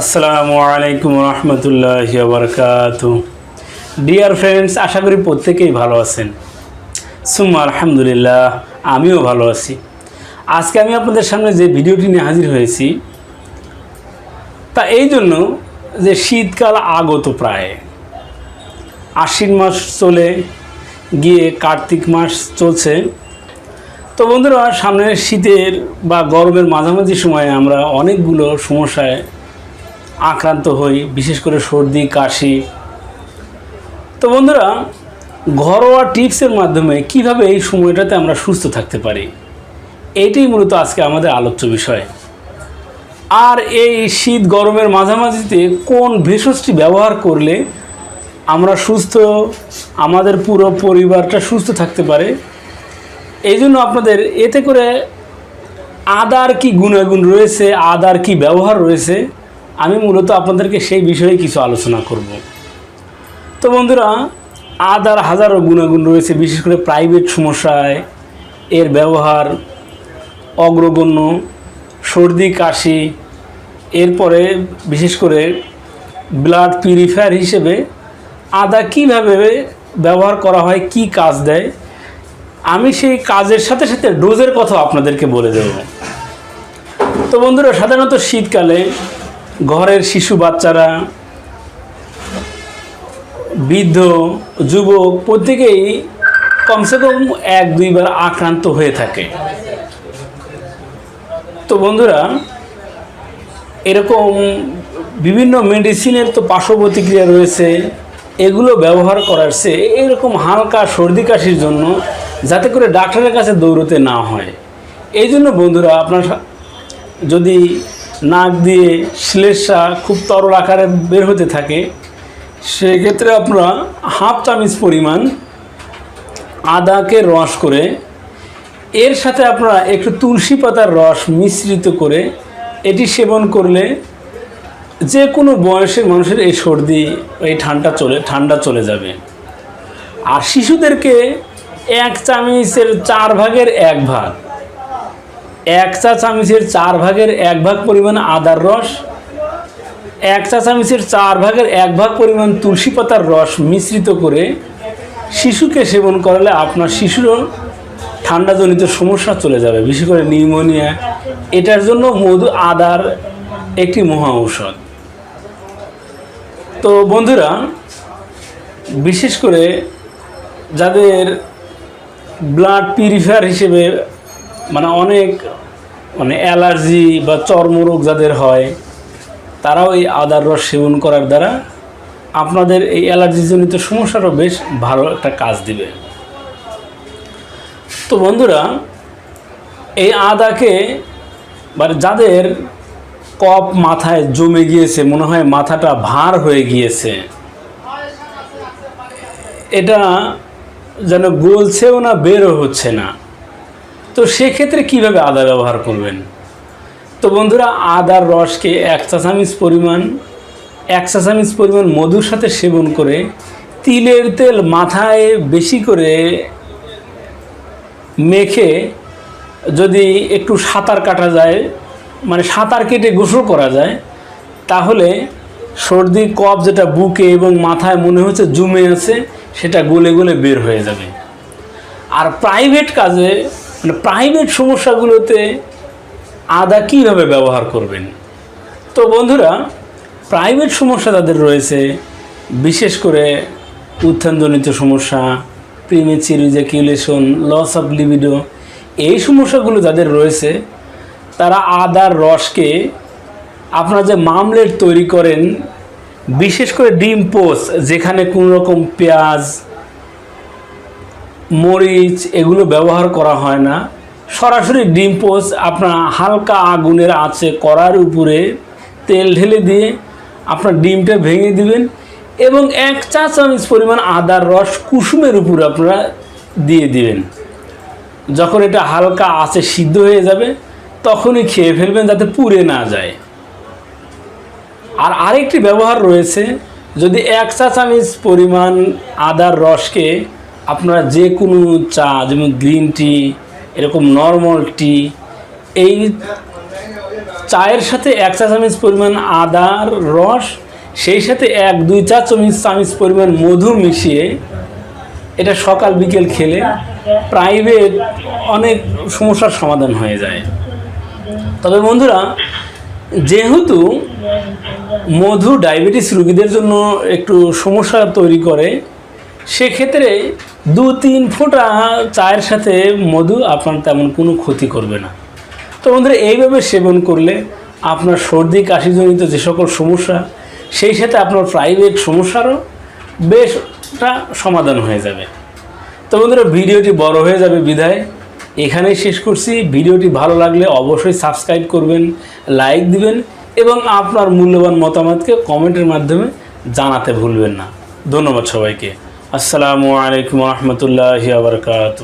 আসসালামু আলাইকুম রহমতুল্লাহ বারকাত dear friends আশা করি প্রত্যেকেই ভালো আছেন। সুম্মা আলহামদুলিল্লাহ, আমিও ভালো আছি। আজকে আমি আপনাদের সামনে যে ভিডিওটি নিয়ে হাজির হয়েছি, তা এই জন্য যে শীতকাল আগত প্রায়, আশ্বিন মাস চলে, গিয়ে কার্তিক মাস চলছে তো বন্ধুরা, সামনের শীতের বা গরমের মাঝামাঝি সময়ে আমরা অনেকগুলো সমস্যায় আক্রান্ত হই, বিশেষ করে সর্দি, কাশি। তো বন্ধুরা, ঘরোয়া টিপসের মাধ্যমে কীভাবে এই সময়টাতে আমরা সুস্থ থাকতে পারি? এইটাই মূলত আজকে আমাদের আলোচ্য বিষয়। আর এই শীত গরমের মাঝামাঝিতে কোন ভেষজটি ব্যবহার করলে আমরা সুস্থ, আমাদের পুরো পরিবারটা সুস্থ থাকতে পারে এই জন্য আপনাদের এতে করে আদার কি গুণাগুণ রয়েছে, আদার কি ব্যবহার রয়েছে, আমি মূলত আপনাদেরকে সেই বিষয়ে কিছু আলোচনা করব। তো বন্ধুরা, আদার হাজারো গুণাগুণ রয়েছে, বিশেষ করে প্রাইভেট সমস্যায় এর ব্যবহার, অগ্রগণ্য, সর্দি, কাশি, এরপরে বিশেষ করে ব্লাড পিউরিফায়ার হিসেবে আদা কীভাবে ব্যবহার করা হয়, কি কাজ দেয় আমি সেই কাজের সাথে সাথে ডোজের কথা আপনাদেরকে বলে দেব। তো বন্ধুরা, সাধারণত শীতকালে ঘরের শিশু বাচ্চারা, বৃদ্ধ, যুবক প্রত্যেকেই কমসে কম এক, দুইবার আক্রান্ত হয়ে থাকে। তো বন্ধুরা, এরকম বিভিন্ন মেডিসিনের তো পার্শ্ব প্রতিক্রিয়া রয়েছে, এগুলো ব্যবহার করার সে এরকম হালকা সর্দি কাশির জন্য যাতে করে ডাক্তারের কাছে দৌড়তে না হয়। এই জন্য বন্ধুরা, আপনার যদি নাক দিয়ে শ্লেষা খুব তরল আকারে বের হতে থাকে, সেক্ষেত্রে আপনারা হাফ চামচ পরিমাণ আদাকে রস করে, এর সাথে আপনারা একটু তুলসী পাতার রস মিশ্রিত করে এটি সেবন করলে যে কোনো বয়সের মানুষের এই সর্দি এই ঠান্ডা চলে ঠান্ডা চলে যাবে। আর শিশুদেরকে এক চামচের চার ভাগের এক ভাগ। এক চা চামচের চার ভাগের এক ভাগ পরিমাণ আদার রস। এক চা চামচের চার ভাগের এক ভাগ পরিমাণ তুলসী পাতার রস মিশ্রিত করে শিশুকে সেবন করালে আপনার শিশুরও ঠান্ডাজনিত সমস্যা চলে যাবে, বিশেষ করে নিউমোনিয়া। এটার জন্য মধু আদার একটি মহা ঔষধ। তো বন্ধুরা, বিশেষ করে যাদের ব্লাড পিউরিফায়ার হিসেবে মানে অনেক মানে অ্যালার্জি বা চর্মরোগ যাদের হয়, তারাও এই আদার রস সেবন করার দ্বারা আপনাদের এই অ্যালার্জিজনিত সমস্যারও বেশ ভালো একটা কাজ দিবে। তো বন্ধুরা, এই আদাকে মানে যাদের কপ মাথায় জমে গিয়েছে, মনে হয় মাথাটা ভার হয়ে গিয়েছে, এটা যেন গলছেও না, বেরও হচ্ছে না। তো সেক্ষেত্রে কীভাবে আদা ব্যবহার করবেন? তো বন্ধুরা, আদার রসকে এক চা চামচ পরিমাণ, এক চা চামচ পরিমাণ মধুর সাথে সেবন করে তিলের তেল মাথায় বেশি করে মেখে যদি একটু সাঁতার কাটা যায় মানে সাঁতার কেটে গোসল করা যায়, তাহলে সর্দি, কফ যেটা বুকে এবং মাথায় মনে হচ্ছে জমে আছে সেটা গলে গলে বের হয়ে যাবে। আর প্রাইভেট কাজে মানে প্রাইভেট সমস্যাগুলোতে আদা কীভাবে ব্যবহার করবেন? তো বন্ধুরা প্রাইভেট সমস্যা তাদের রয়েছে, বিশেষ করে উত্থানজনিত সমস্যা premature ejaculation loss of libido এই সমস্যাগুলো যাদের রয়েছে, তারা আদার রসকে আপনারা যে মামলেট তৈরি করেন বিশেষ করে ডিম পোস্ট যেখানে কোনো রকম পেঁয়াজ, মরিচ এগুলো ব্যবহার করা হয় না। সরাসরি ডিম পোস্ট আপনার হালকা আগুনের আঁচে কড়ার উপরে তেল ঢেলে দিয়ে আপনার ডিমটা ভেঙে দিবেন এবং এক চা চামচ পরিমাণ আদার রস কুসুমের উপরে আপনারা দিয়ে দিবেন। যখন এটা হালকা আঁচে সিদ্ধ হয়ে যাবে, তখনই খেয়ে ফেলবেন যাতে পুড়ে না যায়। আর আরেকটি ব্যবহার রয়েছে, যদি এক চা চামচ পরিমাণ আদার রসকে আপনারা যে কোনো চা, যেমন গ্রিন টি, এরকম নর্মাল টি, এই চায়ের সাথে এক চা চামচ পরিমাণ আদার রস, সেই সাথে এক, দুই চা চামচ চামচ পরিমাণ মধু মিশিয়ে এটা সকাল বিকেল খেলে প্রাইভেট অনেক সমস্যার সমাধান হয়ে যায়। তবে বন্ধুরা যেহেতু মধু ডায়াবেটিস রোগীদের জন্য একটু সমস্যা তৈরি করে, সেক্ষেত্রে দু তিন ফোঁটা চায়ের সাথে মধু আপনার তেমন কোনো ক্ষতি করবে না। তো বন্ধুরা, এইভাবে সেবন করলে আপনার সর্দি, কাশিজনিত যে সকল সমস্যা, সেই সাথে আপনার প্রাইভেট সমস্যারও বেশটা সমাধান হয়ে যাবে। তো বন্ধুরা, ভিডিওটি বড় হয়ে যাবে বিধায় এখানেই শেষ করছি। ভিডিওটি ভালো লাগলে অবশ্যই সাবস্ক্রাইব করবেন, লাইক দিবেন এবং আপনার মূল্যবান মতামতকে কমেন্টের মাধ্যমে জানাতে ভুলবেন না। ধন্যবাদ সবাইকে। আসসালামু আলাইকুম রহমতুল্লাহ আবরকাত